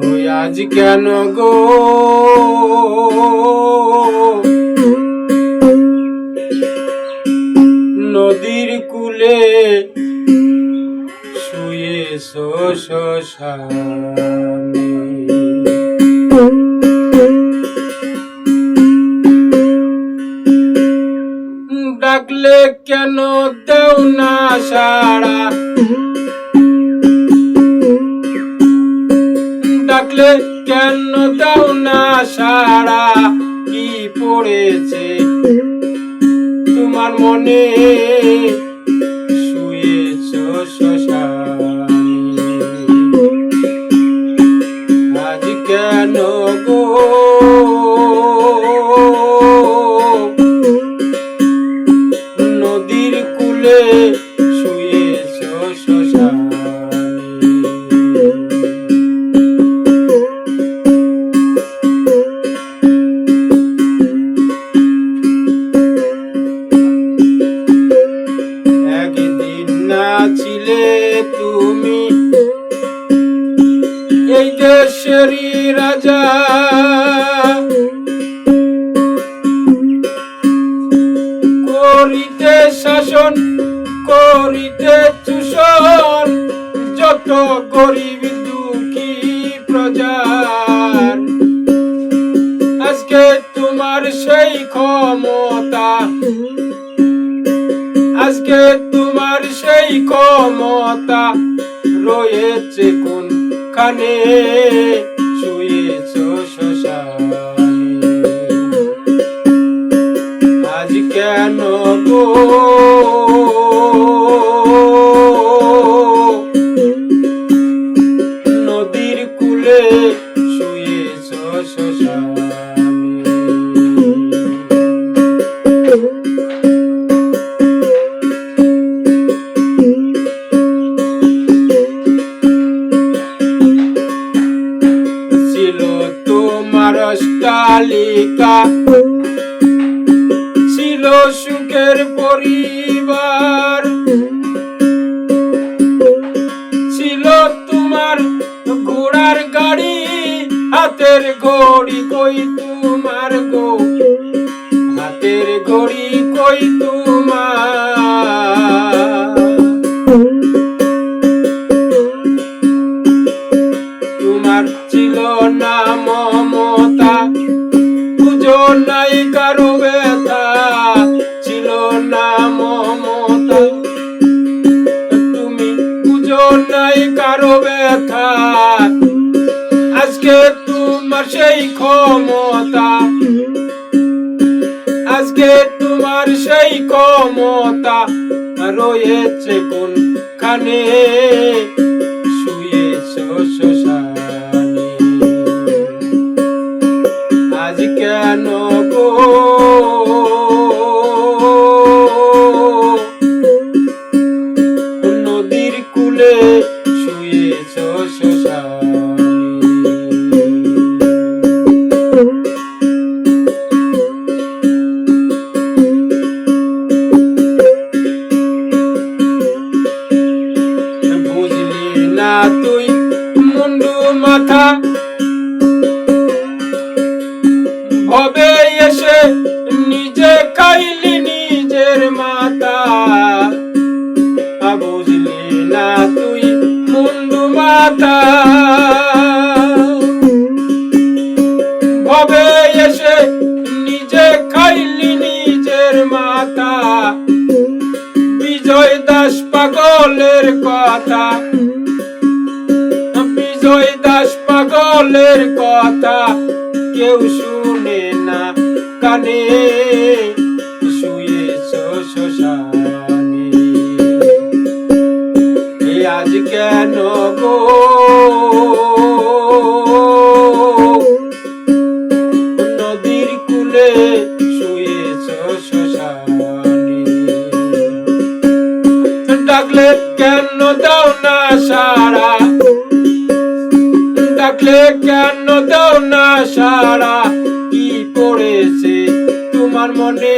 ওই আজ কেন গো? নদীর কুলে শুয়ে শ্মশানে ডাকলে কেন দেও না সাড়া ডাকলে কেন দাও না সারা? কি পড়েছে? তোমার মনে শুয়েছ না ছিলে তুমি। এই দেশেরই রাজা। করিতে শাসন, করিতে চূষণ, যত গরিব দুঃখী প্রজার। আজকে তোমার সেই ক্ষমতা, আজকে সেই ক্ষমতা রয়েছে কোন অষ্টালিকা ছিল সুখের পরিবার। ছিল তোমার ঘোড়ার গাড়ি, হাতের ঘড়ি কই তোমার গো? হাতের ঘড়ি কই তোমার তোমার সেই ক্ষমতা। আজকে তোমার সেই ক্ষমতা রয়েছে কোন নিজে খাইলি নিজের মাতা। বুঝলি না তুই মুন্ডু মাতা। ভবে এসে নিজে খাইলি নিজের মাথা বিজয় দাস পাগলের কথা। বিজয় দাস পাগলের কথা কেউ শুনে না। কানে শুয়েছ শ্মশানে। এ আজ কেন গো? নদীর কূলে শুয়েছ শ্মশানে। ডাকলে কেন দাও না সারা? ডাকলে কেন দাও না সারা? কি পড়েছে তোমার মনে